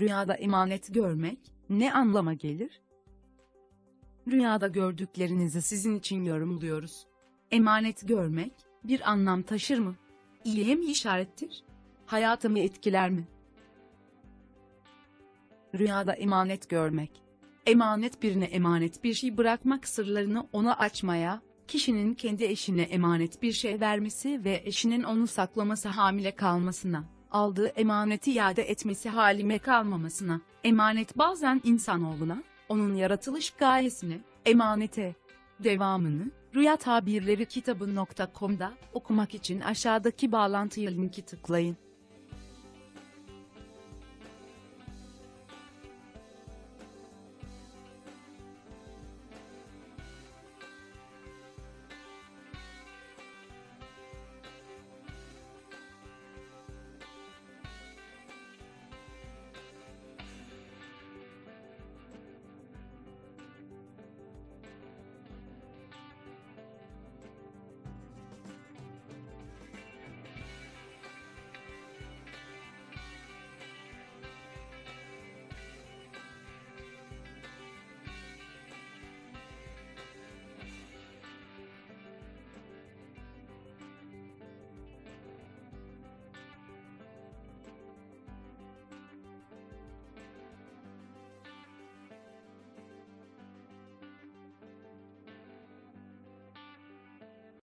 Rüyada emanet görmek ne anlama gelir? Rüyada gördüklerinizi sizin için yorumluyoruz. Emanet görmek bir anlam taşır mı? İyiye mi işarettir? Hayatımı etkiler mi? Rüyada emanet görmek. Emanet birine emanet bir şey bırakmak sırlarını ona açmaya, kişinin kendi eşine emanet bir şey vermesi ve eşinin onu saklaması hamile kalmasına, aldığı emaneti iade etmesi halime kalmamasına, emanet bazen insanoğluna, onun yaratılış gayesini, emanete, devamını, Rüya Tabirleri kitabı.com'da okumak için aşağıdaki bağlantıya linki tıklayın.